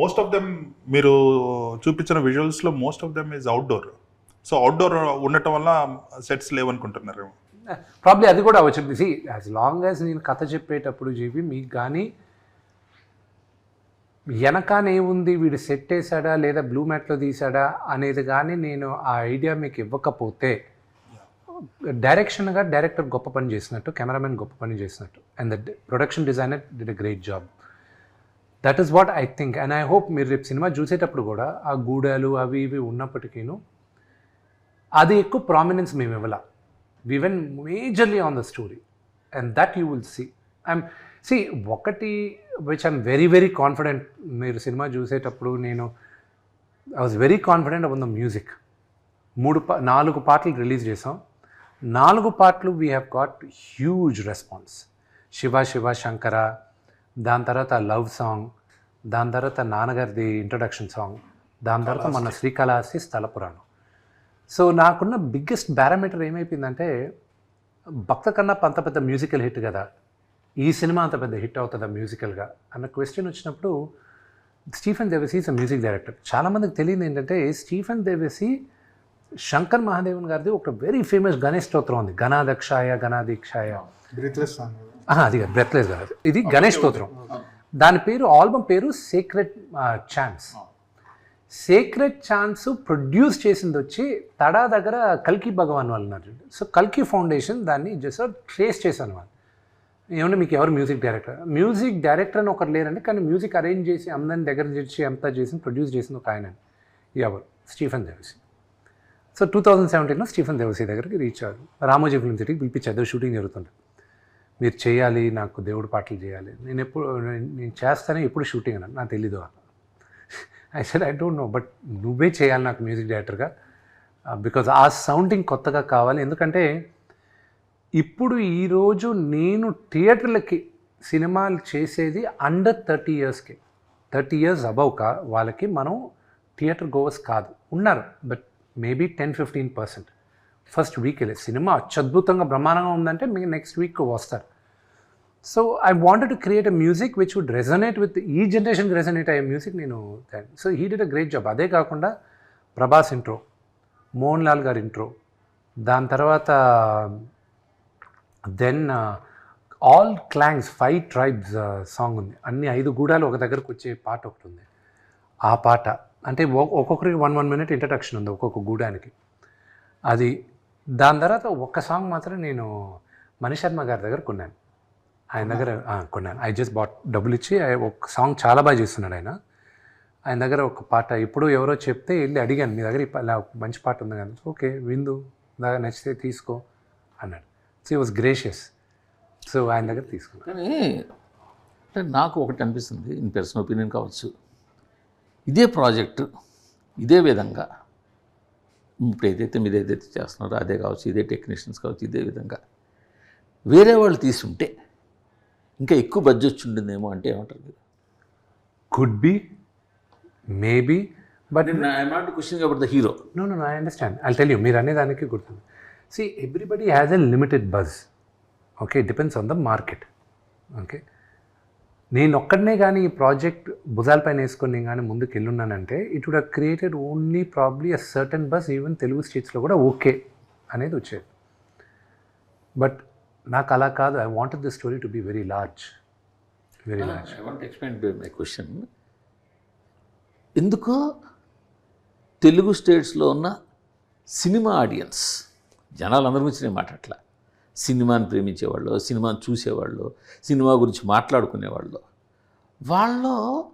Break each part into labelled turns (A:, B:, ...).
A: Most of them మీరు చూపించిన విజువల్స్లో most of them is outdoor. So outdoor ఉండటం వల్ల సెట్స్ లేవనుకుంటున్నారు
B: ప్రాబ్లీ అది కూడా వచ్చింది. సి యాజ్ లాంగ్ యాజ్ నేను కథ చెప్పేటప్పుడు చెప్పి మీకు కానీ వెనకాన ఏముంది? వీడు సెట్ వేసాడా లేదా బ్లూ మ్యాట్లో తీసాడా అనేది కానీ నేను ఆ ఐడియా మీకు ఇవ్వకపోతే డైరెక్షన్గా డైరెక్టర్ గొప్ప పని చేసినట్టు కెమెరామెన్ గొప్ప పని చేసినట్టు. And the production designer did a great job. That is what I think and I hope మీరు రేపు సినిమా చూసేటప్పుడు కూడా ఆ గూడాలు అవి ఇవి ఉన్నప్పటికీను అది ఎక్కువ ప్రామినెన్స్ మేము ఇవ్వాల. We when majorly on the story and that you will see I'm C ఒకటి which I'm very very confident మీరు సినిమా చూసేటప్పుడు నేను I was very confident about the music మూడు పా నాలుగు పాటలు రిలీజ్ చేసాం నాలుగు పాటలు we have got huge response Shiva Shiva Shankara దాని తర్వాత లవ్ సాంగ్ దాని తర్వాత నాన్నగారిది ఇంట్రడక్షన్ సాంగ్ దాని తర్వాత మన శ్రీకాళహస్తి స్థల పురాణం. సో నాకున్న బిగ్గెస్ట్ పారామీటర్ ఏమైపోయిందంటే భక్త కన్నా అంత పెద్ద మ్యూజికల్ హిట్ కదా. ఈ సినిమా అంత పెద్ద హిట్ అవుతుందా మ్యూజికల్గా అన్న క్వశ్చన్ వచ్చినప్పుడు Stephen Devassy is a music director చాలామందికి తెలియదు ఏంటంటే స్టీఫెన్ దేవసి శంకర్ మహాదేవన్ గారిది ఒక వెరీ ఫేమస్ గణేష్ స్తోత్రం ఉంది. గణాదక్షాయ గణాదీక్షాయ అది బ్రెత్లెస్ కాదు. ఇది గణేష్ స్తోత్రం. దాని పేరు ఆల్బమ్ పేరు secret chance secret chance produce చేసింది వచ్చి తడా దగ్గర కల్కి భగవాన్ వాళ్ళు ఉన్నారు. సో కల్కి ఫౌండేషన్ దాన్ని జస్ట్ ట్రేస్ చేశాను వాళ్ళు. ఏమంటే మీకు ఎవరు మ్యూజిక్ డైరెక్టర్ మ్యూజిక్ డైరెక్టర్ అని ఒకరు లేరండి కానీ మ్యూజిక్ అరేంజ్ చేసి అందరిని దగ్గర చేసి అంతా చేసి ప్రొడ్యూస్ చేసింది ఒక ఆయన. ఎవరు? Stephen Devassy so two thousand సెవెంటీన్లో స్టీఫెన్ దేవసి దగ్గరికి రీచ్ అయ్యారు. రామోజీ ఫిల్మ్ సిటీకి పిలిపించారు. షూటింగ్ జరుగుతుంది మీరు చేయాలి నాకు దేవుడి పాటలు చేయాలి. నేను ఎప్పుడు నేను చేస్తానే ఎప్పుడు షూటింగ్ అన్నాను. నాకు తెలీదు I said I don't know but నువ్వే చేయాలి నాకు మ్యూజిక్ డైరెక్టర్గా బికాజ్ ఆ సౌండింగ్ కొత్తగా కావాలి. ఎందుకంటే ఇప్పుడు ఈరోజు నేను థియేటర్లకి సినిమాలు చేసేది అండర్ థర్టీ ఇయర్స్కి థర్టీ ఇయర్స్ అబవ్ కా వాళ్ళకి మనం థియేటర్ గోవర్స్ కాదు. ఉన్నారు but maybe ten fifteen percent first week వెళ్ళే సినిమా అత్యద్భుతంగా బ్రహ్మాండంగా ఉందంటే మీకు నెక్స్ట్ వీక్ వస్తారు. So I wanted to create a music which would resonate with ఈ జనరేషన్కి రెజనేట్ అయ్యే మ్యూజిక్ నేను so he did a great job అదే కాకుండా ప్రభాస్ ఇంట్రో మోహన్ లాల్ గారి ఇంట్రో దాని తర్వాత then all clans five tribes song ఉంది. అన్ని ఐదు గూడాలు ఒక దగ్గరకు వచ్చే పాట ఒకటి ఉంది. ఆ పాట అంటే ఒ- ఒక్కొక్కరికి వన్ వన్ మినిట్ ఇంట్రడక్షన్ ఉంది ఒక్కొక్క గూడానికి. అది దాని తర్వాత ఒక్క సాంగ్ మాత్రం నేను మణిశర్మ గారి దగ్గర కొన్నాను. ఆయన దగ్గర కొన్నాను ఐ జస్ట్ బాట్ డబ్బులు ఇచ్చి ఒక సాంగ్ చాలా బాగా చేస్తున్నాడు ఆయన. ఆయన దగ్గర ఒక పాట ఇప్పుడు ఎవరో చెప్తే వెళ్ళి అడిగాను మీ దగ్గర ఇలా ఒక మంచి పాట ఉంది కానీ ఓకే విందు. దాకా నచ్చితే తీసుకో. అన్నాడు. సో ఈ వాజ్ గ్రేషియస్ సో ఆయన దగ్గర తీసుకున్నాను
C: కానీ అంటే నాకు ఒకటి అనిపిస్తుంది ఇన్ పర్సనల్ ఒపీనియన్ కావచ్చు. ఇదే ప్రాజెక్టు ఇదే విధంగా ఇప్పుడు ఏదైతే మీరు ఏదైతే చేస్తున్నారో అదే కావచ్చు ఇదే టెక్నీషియన్స్ కావచ్చు ఇదే విధంగా వేరే వాళ్ళు తీసుంటే ఇంకా ఎక్కువ బడ్జెట్ ఉంటుందేమో అంటే ఏమంటారు మీరు
B: could be maybe but
C: I'm not question about the hero
B: no no I understand I tell you మీరు అనేదానికి గుర్తుంది see everybody has a limited buzz okay depends on the market okay నేను ఒక్కడనే కానీ ఈ ప్రాజెక్ట్ భుజాలపైన వేసుకొని నేను కానీ ముందుకు వెళ్ళున్నానంటే it would created only probably a certain buzz even Telugu స్టేట్స్లో కూడా ఓకే అనేది వచ్చేది. బట్ నాకు అలా కాదు I wanted the story to be very large very large
C: I want explain my question ఎందుకో తెలుగు స్టేట్స్లో ఉన్న సినిమా ఆడియన్స్ జనాలందరి గురించి నేను మాట్లాడట్లా. సినిమాని ప్రేమించేవాళ్ళు సినిమాని చూసేవాళ్ళు సినిమా గురించి మాట్లాడుకునేవాళ్ళు. వాళ్ళు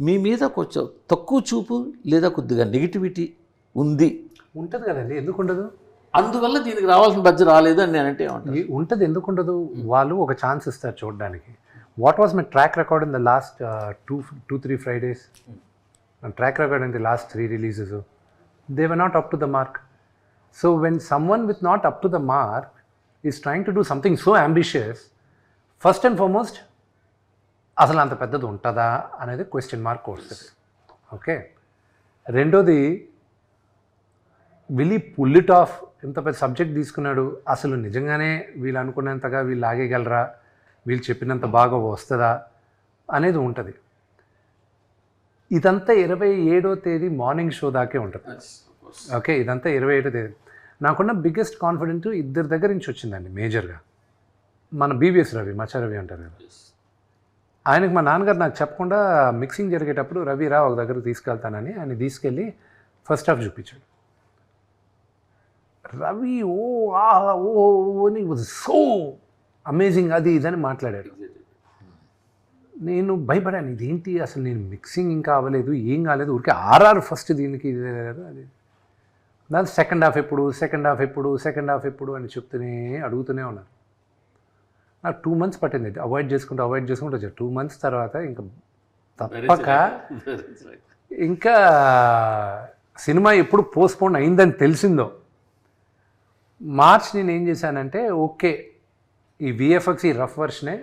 C: మీ మీద కొంచెం తక్కువ చూపు లేదా కొద్దిగా నెగిటివిటీ ఉంది.
B: ఉంటుంది కదండి ఎందుకు ఉండదు?
C: అందువల్ల దీనికి రావాల్సిన బడ్జెట్ రాలేదు అని నేనంటే
B: ఉంటుంది ఎందుకు ఉండదు వాళ్ళు ఒక ఛాన్స్ ఇస్తారు చూడడానికి. What was my track record in the last two two three Fridays track record in the last three releases they were not up to the mark so when someone with not up to the mark is trying to do something so ambitious first and foremost అసలు అంత పెద్దది ఉంటుందా? అనేది question mark వస్తుంది okay రెండోది will he pull it off. ఇంత పెద్ద subject తీసుకున్నాడు. అసలు నిజంగానే వీళ్ళు అనుకున్నంతగా వీళ్ళు ఆగేయగలరా వీళ్ళు చెప్పినంత బాగా వస్తుందా? అనేది ఉంటుంది. ఇదంతా ఇరవై ఏడో తేదీ మార్నింగ్ షో దాకే ఉంటుంది. ఓకే ఇదంతా ఇరవై ఏడో తేదీ. నాకున్న బిగ్గెస్ట్ కాన్ఫిడెంట్ ఇద్దరి దగ్గర నుంచి వచ్చిందండి మేజర్గా. మన బీవీఎస్ రవి మచ్చా రవి అంటారు కదా. ఆయనకు మా నాన్నగారు నాకు చెప్పకుండా మిక్సింగ్ జరిగేటప్పుడు రవి రా ఒక దగ్గర తీసుకెళ్తానని ఆయన తీసుకెళ్ళి ఫస్ట్ హాఫ్ చూపించాడు. రవి ఓ ఆ ఓ అని వాజ్ సో అమేజింగ్ అది ఇదని మాట్లాడాడు. నేను భయపడాను ఇదేంటి అసలు నేను మిక్సింగ్ ఇంకా అవ్వలేదు ఏం కాలేదు ఊరికే ఆర్ఆర్ ఫస్ట్ దీనికి ఇది అది దాని సెకండ్ హాఫ్ ఎప్పుడు సెకండ్ హాఫ్ ఎప్పుడు సెకండ్ హాఫ్ ఎప్పుడు అని చెప్తూనే అడుగుతూనే ఉన్నారు నాకు టూ మంత్స్ పట్టింది అవాయిడ్ చేసుకుంటూ అవాయిడ్ చేసుకుంటూ వచ్చాను. టూ మంత్స్ తర్వాత ఇంకా తప్పక ఇంకా సినిమా ఎప్పుడు పోస్ట్పోన్ అయిందని తెలిసిందో మార్చ్ నేను ఏం చేశానంటే ఓకే ఈ విఎఫ్ఎక్స్ ఈ రఫ్ వర్షనే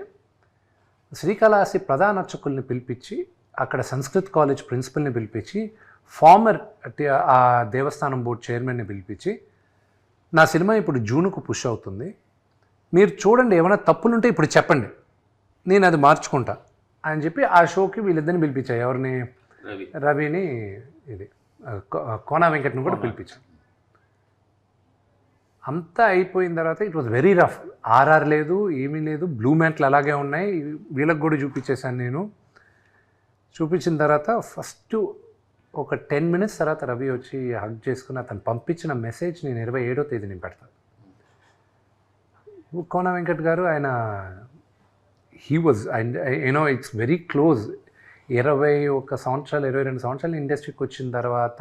B: శ్రీకాళహస్తి ప్రధాన అర్చకుల్ని పిలిపించి అక్కడ సంస్కృత్ కాలేజ్ ప్రిన్సిపల్ని పిలిపించి ఫార్మర్ ఆ దేవస్థానం బోర్డు చైర్మన్ని పిలిపించి నా సినిమా ఇప్పుడు జూన్కు పుష్ అవుతుంది. మీరు చూడండి ఏమైనా తప్పులుంటే ఇప్పుడు చెప్పండి. నేను అది మార్చుకుంటా అని చెప్పి ఆ షోకి వీళ్ళిద్దరిని పిలిపించా. ఎవరిని?
C: రవి.
B: రవిని ఇది కోనా వెంకట్ని కూడా పిలిపించాను అంతా అయిపోయిన తర్వాత it was very rough RR లేదు ఏమీ లేదు బ్లూ మ్యాంట్లు అలాగే ఉన్నాయి. వీళ్ళకి కూడా చూపించేశాను నేను. చూపించిన తర్వాత ఫస్ట్ ఒక టెన్ మినిట్స్ తర్వాత రవి వచ్చి హగ్ చేసుకుని అతను పంపించిన మెసేజ్ నేను ఇరవై ఏడో తేదీ నేను పెడతాను. కోన వెంకట్ గారు ఆయన he was and you know it's very close ఇరవై ఒక సంవత్సరాలు ఇరవై రెండు సంవత్సరాలు ఇండస్ట్రీకి వచ్చిన తర్వాత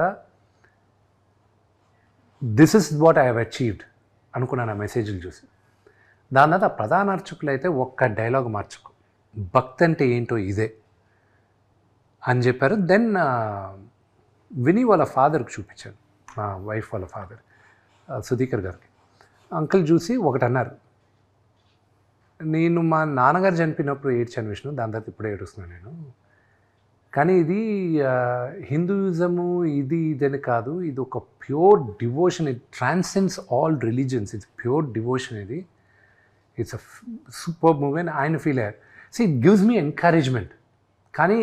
B: this is what I have achieved అనుకున్నాను ఆ మెసేజ్లు చూసి. దాని తర్వాత ప్రధాన అర్చకులు అయితే ఒక్క డైలాగ్ మార్చుకు. భక్తి అంటే ఏంటో ఇదే అని చెప్పారు. దెన్ విని వాళ్ళ ఫాదర్కి చూపించాను. మా వైఫ్ వాళ్ళ ఫాదర్ సుధీకర్ గారికి. అంకుల్ చూసి ఒకటి అన్నారు. నేను మా నాన్నగారు చనిపోయినప్పుడు ఏడ్చాను విష్ణు దాని తర్వాత ఇప్పుడే ఏడుస్తున్నాను నేను. కానీ ఇది హిందూయిజము ఇది ఇదని కాదు ఇది ఒక pure devotion it transcends all religions it's pure devotion ఇది. ఇట్స్ అ సూపర్ మూవీ అని ఆయన ఫీల్ అయ్యారు. So it gives me encouragement కానీ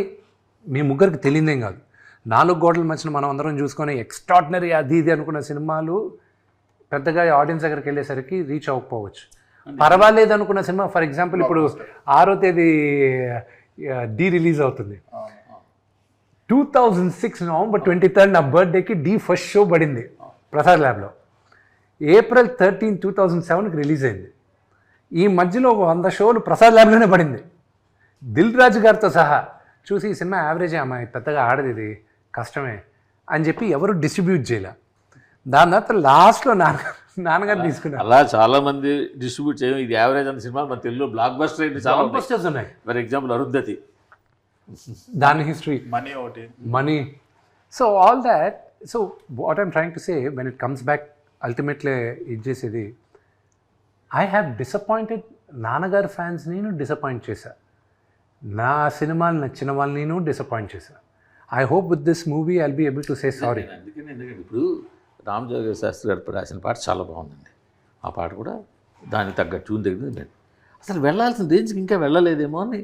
B: మీ ముగ్గురికి తెలియదేం కాదు. నాలుగు గోడల మధ్యన మనం అందరం చూసుకొని ఎక్స్ట్రాడినరీ అది ఇది అనుకున్న సినిమాలు పెద్దగా ఆడియన్స్ దగ్గరికి వెళ్ళేసరికి రీచ్ అవ్వకపోవచ్చు. పర్వాలేదు అనుకున్న సినిమా ఫర్ ఎగ్జాంపుల్ ఇప్పుడు ఆరో తేదీ డి రిలీజ్ అవుతుంది. Two thousand six November twenty third నా బర్త్డేకి డి ఫస్ట్ షో పడింది ప్రసాద్ ల్యాబ్లో ఏప్రిల్ థర్టీన్ టూ థౌజండ్ సెవెన్కి రిలీజ్ అయింది. ఈ మధ్యలో ఒక వంద షోలు ప్రసాద్ ల్యాబ్లోనే పడింది. దిల్ రాజు గారితో సహా చూసి ఈ సినిమా యావరేజ్ అమ్మాయి పెద్దగా ఆడదు ఇది కష్టమే అని చెప్పి ఎవరు డిస్ట్రిబ్యూట్ చేయలే. దాని తర్వాత లాస్ట్లో నాన్న నాన్నగారు తీసుకున్నారు.
C: అలా చాలా మంది డిస్ట్రిబ్యూట్ చేయడం ఇది యావరేజ్ అన్న సినిమా మన తెలుగులో బ్లాక్ బస్టర్ అయింది చాలా ఉన్నాయి. For example Arundhati.
B: దాని హిస్టరీ
A: మనీ ఒకటి.
B: Money. So all that. So what I'm trying to say when it comes back, ultimately ఇది చేసేది ఐ హ్యావ్ డిసప్పాయింటెడ్ నాన్నగారు ఫ్యాన్స్ నేను డిసప్పాయింట్ చేశా. నా సినిమాలు నచ్చిన వాళ్ళని నేను డిసప్పాయింట్ చేశా. I hope with this movie I'll be able to say sorry
C: అందుకని ఎందుకంటే ఇప్పుడు రామజోగ శాస్త్రి గారు రాసిన పాట చాలా బాగుందండి. ఆ పాట కూడా దానికి తగ్గ ట్యూన్ తగ్గింది నేను అసలు వెళ్ళాల్సిన రేంజ్కి ఇంకా వెళ్ళలేదేమో అని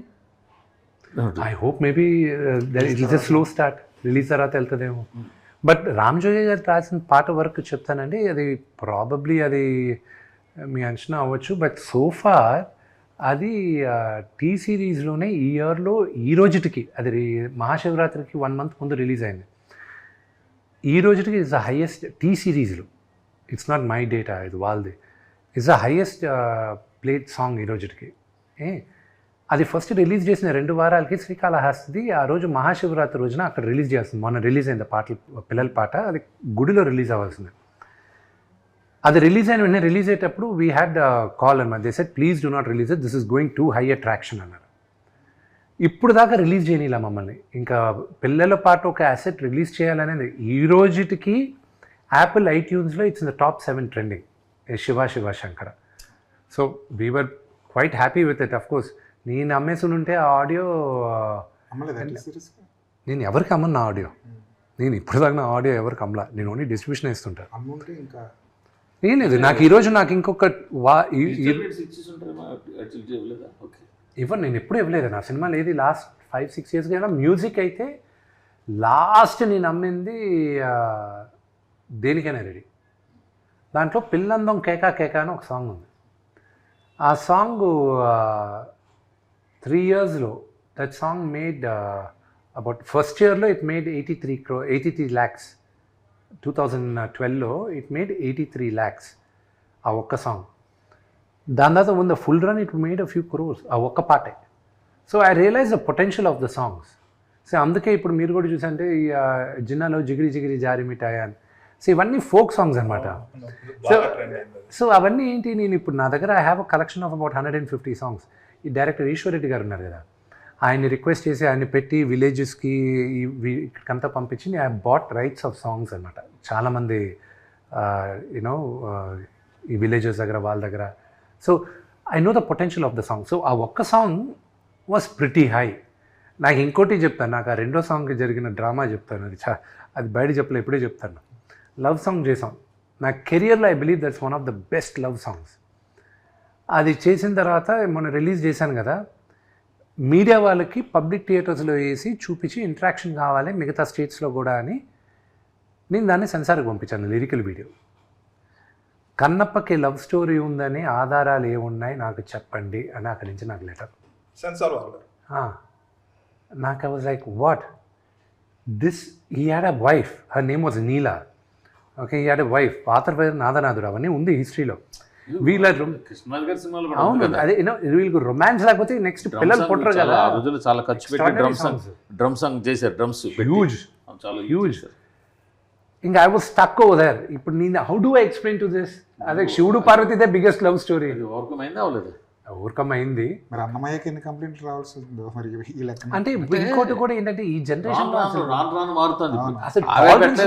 B: I hope maybe it is slow start release తర్వాత. వెళ్తుందేమో. బట్ రామ్ జోగి గారు రాసిన పాట వరకు చెప్తానండి. అది ప్రాబబ్లీ అది మీ అంచనా అవ్వచ్చు. బట్ సోఫార్ అది టీ సిరీస్లోనే ఈ ఇయర్లో ఈ రోజుటికి అది మహాశివరాత్రికి వన్ మంత్ ముందు రిలీజ్ అయింది. ఈ రోజుటికి ఇట్స్ ద హైయెస్ట్ టీ సిరీస్లో ఇట్స్ నాట్ మై డేటా ఇది వాళ్ళది. It's the highest played song ఈ రోజుటికి. ఏ అది ఫస్ట్ రిలీజ్ చేసిన రెండు వారాలకి శ్రీకాళహస్తిది ఆ రోజు మహాశివరాత్రి రోజున అక్కడ రిలీజ్ చేస్తుంది మొన్న రిలీజ్ అయింది పాటలు పిల్లల పాట. అది గుడిలో రిలీజ్ అవ్వాల్సింది. అది రిలీజ్ అయిన వెంటనే రిలీజ్ అయ్యేటప్పుడు వీ హ్యాడ్ కాల్ అనమాట they said please do not release this is going to high attraction అన్నారు. ఇప్పుడు దాకా రిలీజ్ చేయనిలా మమ్మల్ని. ఇంకా పిల్లల పాట ఒక అసెట్ రిలీజ్ చేయాలనేది. ఈ రోజుటికి Apple ఐట్యూన్స్లో it's in the top seven trending Shiva Shiva Shankara. So we were quite happy with it of course నేను అమ్మేసి ఉంటే ఆ ఆడియో నేను ఎవరికి అమ్మను నా ఆడియో? నేను ఇప్పుడు దాకా నా ఆడియో ఎవరికి అమ్మలా? నేను ఓన్లీ డిస్ట్రిబ్యూషన్ ఇస్తుంటాను ఏం లేదు నాకు ఈరోజు నాకు ఇంకొక వా ఇవ్వను నేను ఎప్పుడు ఇవ్వలేదు. నా సినిమాలు ఏది లాస్ట్ ఫైవ్ సిక్స్ ఇయర్స్ అయినా మ్యూజిక్ అయితే లాస్ట్ నేను నమ్మింది ఆ, దేనికైనా రెడీ. దాంట్లో పిల్లందం కేకా కేకా అని ఒక సాంగ్ ఉంది. ఆ సాంగ్ త్రీ ఇయర్స్లో that song made about first ఇయర్లో it made eighty three crore eighty three lakhs two thousand ట్వెల్వ్లో it made eighty three lakhs ఆ ఒక్క సాంగ్. దాని తర్వాత ఉన్న full run it made a few crores ఆ ఒక్క పాటే. So I realize the potential of the songs. So అందుకే ఇప్పుడు మీరు కూడా చూసంటే ఈ జిన్నాలో జిగిరి జిగిరి జారి మిఠాయి అని. సో ఇవన్నీ ఫోక్ సాంగ్స్ అనమాట
A: అయింది
B: సో అవన్నీ ఏంటి? నేను ఇప్పుడు నా దగ్గర I have a collection of about hundred and fifty songs ఈ డైరెక్టర్ ఈశ్వరెడ్డి గారు ఉన్నారు కదా ఆయన్ని రిక్వెస్ట్ చేసి ఆయన పెట్టి విలేజెస్కి ఇక్కడికంతా పంపించి I bought rights of songs అనమాట చాలామంది యూనో ఈ విలేజెస్ దగ్గర వాళ్ళ దగ్గర. So I know the potential of the song. So ఆ ఒక్క సాంగ్ వాస్ ప్రిటీ హై. నాకు ఇంకోటి చెప్తాను నాకు ఆ రెండో సాంగ్కి జరిగిన డ్రామా చెప్తాను అది చా అది బయట చెప్పలే ఎప్పుడే చెప్తాను. లవ్ సాంగ్ చేసాం నా కెరియర్లో I believe that's one of the best love songs. అది చేసిన తర్వాత మొన్న రిలీజ్ చేశాను కదా మీడియా వాళ్ళకి పబ్లిక్ థియేటర్స్లో వేసి చూపించి ఇంట్రాక్షన్ కావాలి మిగతా స్టేట్స్లో కూడా అని నేను దాన్ని సెన్సార్కి పంపించాను లిరికల్ వీడియో. కన్నప్పకి లవ్ స్టోరీ ఉందని ఆధారాలు ఏమున్నాయి నాకు చెప్పండి అని అక్కడి నుంచి నాకు లెటర్.
A: సెన్సార్ వాళ్ళు
B: నాకు I was like what? This he had a wife. Her name was Neela. Okay he had a wife. పాత్ర పేరు నాదనాథుడు. అవన్నీ ఉంది హిస్టరీలో. వీళ్ళ అవును అదే వీళ్ళకి రొమాన్స్ లేకపోతే నెక్స్ట్ పిల్లలు కదా.
C: ఆ రోజుల్లో చాలా ఖర్చు పెట్టి డ్రమ్ సాంగ్. డ్రమ్ సాంగ్ చేశారు డ్రమ్స్
B: హ్యూజ్
C: చాలా
B: హ్యూజ్ ఇంకా I was stuck over there ఇప్పుడు నేను how do I explain to this అదే శివుడు Parvati the biggest love story
C: overcome అయిందా అవ్వలేదు?
B: ఊరకం అయింది
D: మరి అన్నమయ్యకి ఎన్ని కంప్లైంట్లు రావాల్సి ఉందో మరి ఈ లెక్క
B: అంటే ఇంకోటి కూడా ఏంటంటే ఈ జనరేషన్
C: రాను రాను మారుతుంది.
B: అసలు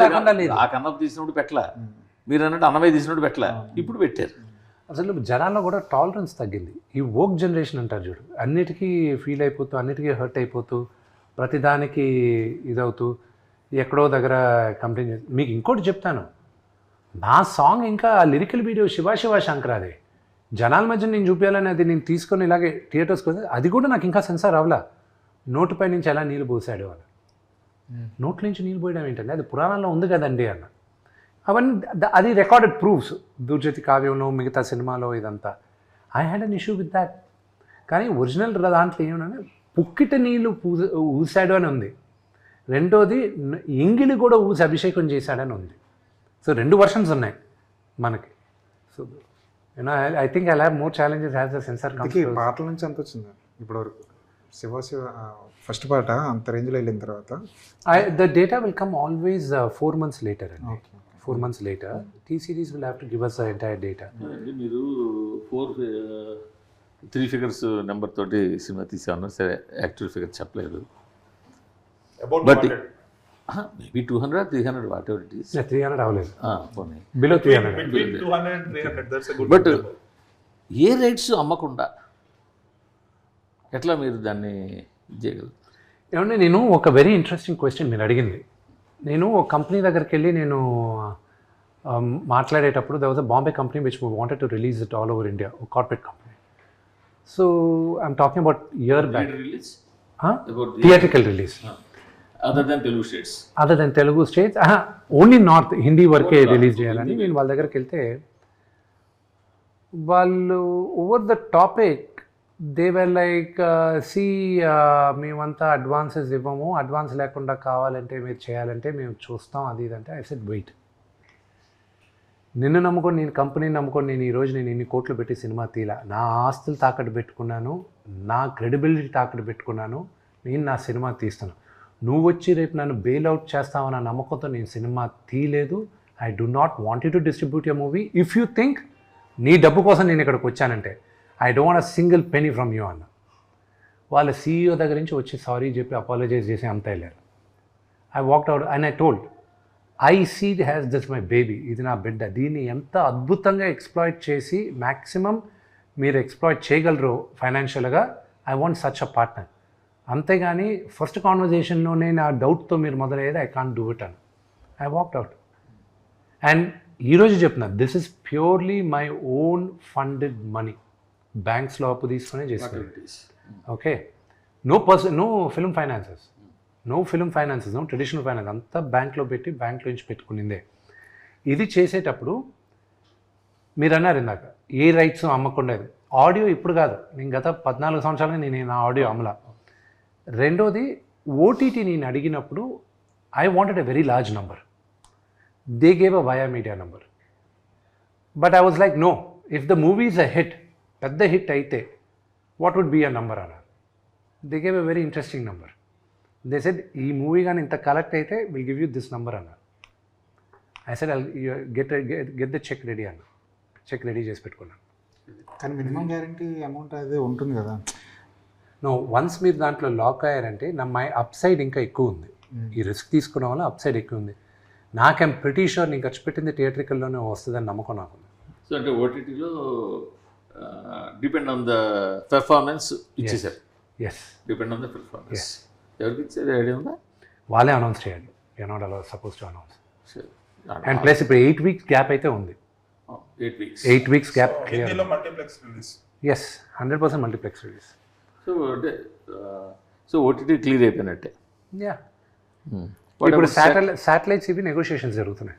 B: లేకుండా. లేదు.
C: ఆ కన్నప్ప తీసినప్పుడు పెట్టలా. మీరు అన్నట్టు అన్నమయ్య తీసినప్పుడు పెట్టలా. ఇప్పుడు పెట్టారు.
B: అసలు జనాల్లో కూడా టాలరెన్స్ తగ్గింది. ఈ వోక్ జనరేషన్ అంటారు చూడు అన్నిటికీ ఫీల్ అయిపోతూ అన్నిటికీ హర్ట్ అయిపోతూ ప్రతిదానికి ఇదవుతూ ఎక్కడో దగ్గర కంప్లైంట్ చేసి మీకు ఇంకోటి చెప్తాను నా సాంగ్ ఇంకా లిరికల్ వీడియో శివ శివ శంకరాదే. జనాల మధ్య నేను చూపించాలని అది నేను తీసుకొని ఇలాగే థియేటర్స్కి వస్తే అది కూడా నాకు ఇంకా సెన్సార్ అవలా నోటిపై నుంచి ఎలా నీళ్ళు పోసాడు అని నోట్ల నుంచి నీళ్ళు పోయడం ఏంటంటే అది పురాణాల్లో ఉంది కదండి అన్న. అవన్నీ అది రికార్డెడ్ ప్రూఫ్స్. దుర్జతి కావ్యంలో మిగతా సినిమాలో ఇదంతా. I had an issue with that. కానీ ఒరిజినల్ దాంట్లో ఏమన్నా పుక్కిట నీళ్ళు పూజ ఊసాడు అని ఉంది రెండోది ఎంగిలి కూడా ఊసి అభిషేకం చేశాడని ఉంది సో రెండు వర్షన్స్ ఉన్నాయి మనకి. So you know I think I have more challenges has the censor
D: ఈ పాటల నుంచి ఎంత వచ్చింది? ఇప్పటివరకు. శివ శివ ఫస్ట్ పాట అంత రేంజ్లో వెళ్ళిన తర్వాత.
B: The data will come always four months later అండి. Four months later T series will have to give us entire data
C: అంటే మీరు ఫోర్ త్రీ ఫిగర్స్ నెంబర్ తోటి సినిమా తీసామన్నారు సరే యాక్చువల్ ఫిగర్ చెప్పలేదు. But maybe two hundred three hundred whatever it is
B: three hundred అవ్వలేదు
C: పోనీ.
B: Below three hundred
C: but a rights అమ్మకుండా ఎట్లా మీరు దాన్ని ఇది చేయగలరు?
B: ఏమంటే నేను ఒక వెరీ ఇంట్రెస్టింగ్ క్వశ్చన్ మీరు అడిగింది. నేను ఒక కంపెనీ దగ్గరికి వెళ్ళి నేను మాట్లాడేటప్పుడు there was a Bombay company which wanted to release it all over India ఒక corporate company so I'm talking about year back
C: release
B: theatrical release
C: other than Telugu states
B: other than Telugu states only north Hindi వరకే release చేయాలని నేను వాళ్ళ దగ్గరికి వెళ్తే వాళ్ళు over the topic they were like see మేమంతా advances ఇవ్వము. Advance లేకుండా కావాలంటే మీరు చేయాలంటే మేము చూస్తాం. అది ఇది అంటే ఐ సెట్ వెయిట్ నిన్ను నమ్ముకొని నేను కంపెనీని నమ్ముకొని నేను ఈరోజు నేను ఇన్ని కోట్లు పెట్టి సినిమా తీలా. నా ఆస్తులు తాకట్టు పెట్టుకున్నాను. నా క్రెడిబిలిటీ తాకట్టు పెట్టుకున్నాను. నేను నా సినిమా తీస్తాను. నువ్వు వచ్చి రేపు నన్ను బెయిల్ అవుట్ చేస్తావన్న నమ్మకంతో నేను సినిమా తీయలేదు I do not want to distribute your movie if you think నీ డబ్బు కోసం నేను ఇక్కడికి వచ్చానంటే I don't want single penny from you అన్న వాళ్ళ సీఈఓ దగ్గర నుంచి వచ్చి సారీ చెప్పి అపాలజైజ్ చేసి అంత వెళ్ళారు. I walked out and I told I see has this my baby ఇది నా బిడ్డ. దీన్ని ఎంత అద్భుతంగా ఎక్స్ప్లాయిట్ చేసి మ్యాక్సిమం మీరు ఎక్స్ప్లాయిట్ చేయగలరు ఫైనాన్షియల్గా I want such a partner అంతేగాని ఫస్ట్ కాన్వర్జేషన్లోనే నా డౌట్తో మీరు మొదలయ్యేది ఐ కాంట్ డూ ఇట్ అని ఐ వాక్డ్ అవుట్ అండ్ ఈరోజు చెప్తున్నా this is purely my own funded money బ్యాంక్స్లో అప్పు తీసుకునే చేస్తున్నాను okay no person no film finances no film finances no traditional finance అంతా బ్యాంక్లో పెట్టి బ్యాంక్లో నుంచి పెట్టుకునిందే. ఇది చేసేటప్పుడు మీరు అన్నారు ఇందాక ఏ రైట్స్ అమ్మకుండేది? ఆడియో ఇప్పుడు కాదు. నేను గత పద్నాలుగు సంవత్సరాలుగా నేను నా ఆడియో అమల. రెండోది ఓటీటీ నేను అడిగినప్పుడు I wanted a very large number they gave a via media number but I was like no if the movie is a hit పెద్ద హిట్ అయితే what would be a number అన్నారు. They gave a very interesting number they said ఈ movie కానీ ఇంత collect అయితే will give you this number అన్నారు. I said get get the check ready అన్న check ready చేసి పెట్టుకున్నాను.
D: కానీ మినిమం గ్యారంటీ అమౌంట్ అదే ఉంటుంది కదా.
B: నో వన్స్ మీరు దాంట్లో లాక్ అయ్యారంటే నా మై అప్ సైడ్ ఇంకా ఎక్కువ ఉంది. ఈ రిస్క్ తీసుకున్న వల్ల అప్ సైడ్ ఎక్కువ ఉంది. నాకేం షూర్ నేను ఖర్చు పెట్టింది థియేట్రికల్లోనే వస్తుందని నమ్మకం నాకు
C: సో అంటే ఓటీటీలో డిపెండ్ ఆన్ ద పెర్ఫార్మెన్స్ ఇచ్చేసారు
B: yes
C: depend on the performance ఎవరికి ఇచ్చేది ఐడియా ఉందా?
B: వాళ్ళే అనౌన్స్ చేయాలి. యూ నాట్ అలా suppose to announce and plus ఇప్పుడు ఎయిట్ వీక్స్ గ్యాప్ అయితే ఉంది.
C: Eight weeks
B: eight weeks gap
A: హిందీలో multiplex release
B: yes hundred percent multiplex release
C: so అంటే సో ఓటీటీ క్లియర్ అయిపోయినట్టే.
B: Yeah
C: Hmm.
B: ఇప్పుడు శాటిలైట్ శాటిలైట్స్ ఇవి నెగోషియేషన్స్ జరుగుతున్నాయి.